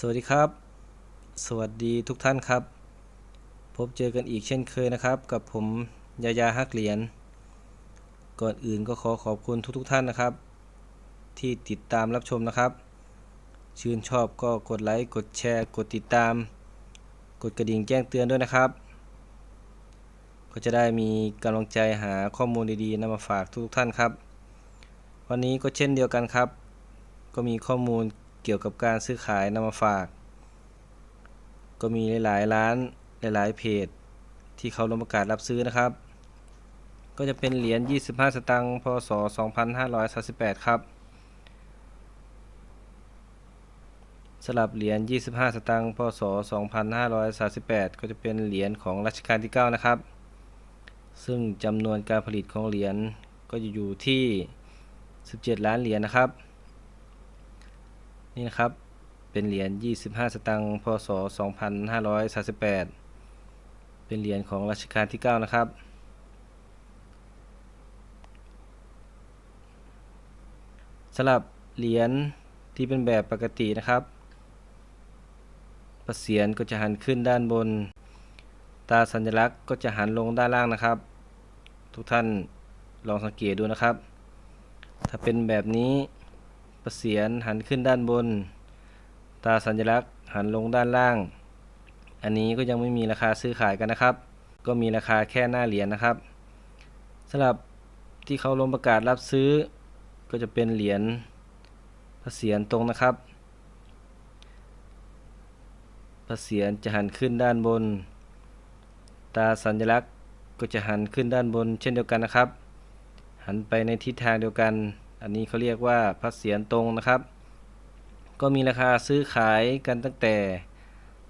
สวัสดีครับ สวัสดีทุกท่านครับ พบเจอกันอีกเช่นเคยนะครับ กับผมยายาฮักเหรียญก่อนอื่นก็ขอขอบคุณทุกๆทท่านนะครับ ที่ติดตามรับชมนะครับ ชื่นชอบก็กดไลค์กดแชร์ กดติดตาม กดกระดิ่งแจ้งเตือนด้วยนะครับ ก็จะได้มีกำลังใจหาข้อมูลดีๆนำมาฝากทุกๆท่านครับ วันนี้ก็เช่นเดียวกันครับ ก็มีข้อมูล เกี่ยวกับการซื้อขายนำมาฝาก ก็มีหลายๆร้านหลายๆเพจ ที่เขาลงประกาศรับซื้อนะครับ ก็จะเป็นเหรียญ 25 สตางค์ พศ 2538 ครับสลับเหรียญ 25 สตางค์ พศ 2538 ก็จะเป็นเหรียญของรัชกาลที่ 9 นะครับ ซึ่งจำนวนการผลิตของเหรียญก็จะอยู่ที่ 17 ล้านเหรียญนะครับ นี่นะครับ เป็นเหรียญ 25 สตางค์ พศ 2538 เป็นเหรียญของรัชกาลที่ 9 นะครับสลับเหรียญที่เป็นแบบปกตินะครับ ประเสียนก็จะหันขึ้นด้านบน ตาสัญลักษณ์ก็จะหันลงด้านล่างนะครับ ทุกท่านลองสังเกตดูนะครับ ถ้าเป็นแบบนี้ ประเสียนหันขึ้นด้านบน ตาสัญลักษณ์หันลงด้านล่าง อันนี้ก็ยังไม่มีราคาซื้อขายกันนะครับ ก็มีราคาแค่หน้าเหรียญนะครับสำหรับที่เขาลงประกาศรับซื้อ ก็จะเป็นเหรียญพระเศียรตรงนะครับพระเศียรจะหันขึ้นด้านบน ตาสัญลักษณ์ก็จะหันขึ้นด้านบนเช่นเดียวกันนะครับ หันไปในทิศทางเดียวกัน อันนี้เขาเรียกว่าพระเศียรตรงนะครับ ก็มีราคาซื้อขายกันตั้งแต่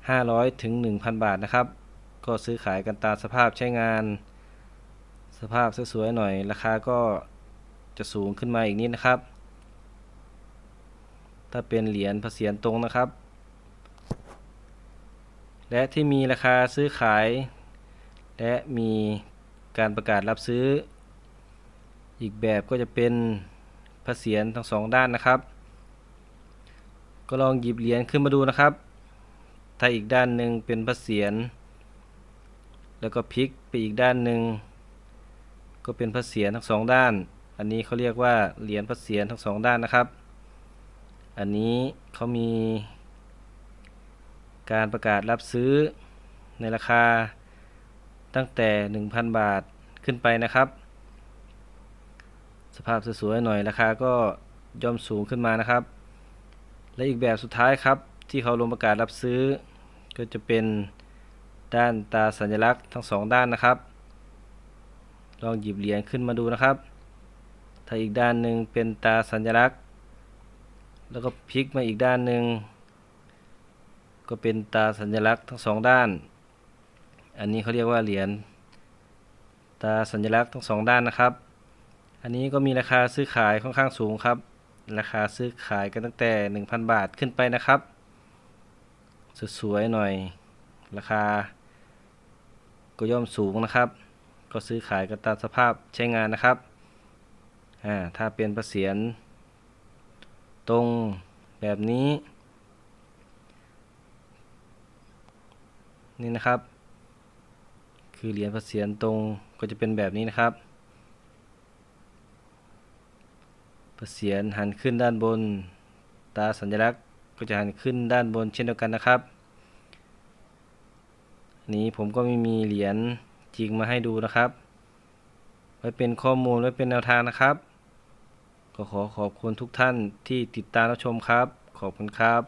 500 ถึง 1,000 บาทนะครับ ก็ซื้อขายกันตามสภาพใช้งาน สภาพสวยๆหน่อย ราคาก็จะสูงขึ้นมาอีกนิดนะครับ ถ้าเป็นเหรียญพระเศียรตรงนะครับ และที่มีราคาซื้อขาย และมีการประกาศรับซื้อ อีกแบบก็จะเป็น พระเศียรทั้งสองด้านนะครับ ก็ลองหยิบเหรียญขึ้นมาดูนะครับ ถ้าอีกด้านหนึ่งเป็นพระเศียรแล้วก็พลิกไปอีกด้านหนึ่งก็เป็นพระเศียรทั้งสองด้าน อันนี้เขาเรียกว่าเหรียญพระเศียรทั้งสองด้านนะครับ อันนี้เขามีการประกาศรับซื้อในราคาตั้งแต่ 1,000 บาทขึ้นไปนะครับ สภาพสวยๆหน่อยราคาก็ย่อมสูงขึ้นมานะครับ และอีกแบบสุดท้ายครับ ที่เขาลงประกาศรับซื้อ ก็จะเป็นด้านตาสัญลักษณ์ทั้งสองด้านนะครับ ลองหยิบเหรียญขึ้นมาดูนะครับ ถ้าอีกด้านหนึ่งเป็นตาสัญลักษณ์ แล้วก็พลิกมาอีกด้านหนึ่งก็เป็นตาสัญลักษณ์ทั้งสองด้าน อันนี้เขาเรียกว่าเหรียญตาสัญลักษณ์ทั้งสองด้านนะครับ อันนี้ก็มีราคาซื้อขายค่อนข้างสูงครับ ราคาซื้อขายกันตั้งแต่ 1,000 บาทขึ้นไปนะครับ สวยๆหน่อย ราคา ก็ย่อมสูงนะครับ ก็ซื้อขายกันตามสภาพใช้งานนะครับ อ่า ถ้าเป็นประเสียน ตรงแบบนี้ นี่นะครับ คือเหรียญพระเศียรตรงก็จะเป็นแบบนี้นะครับ พระเสียนหันขึ้นด้านบน ตาสัญลักษณ์ก็จะหันขึ้นด้านบนเช่นเดียวกันนะครับ นี้ผมก็ไม่มีเหรียญจริงมาให้ดูนะครับ ไว้เป็นข้อมูลไว้เป็นแนวทางนะครับ ก็ขอขอบคุณทุกท่านที่ติดตามรับชมครับ ขอบคุณครับ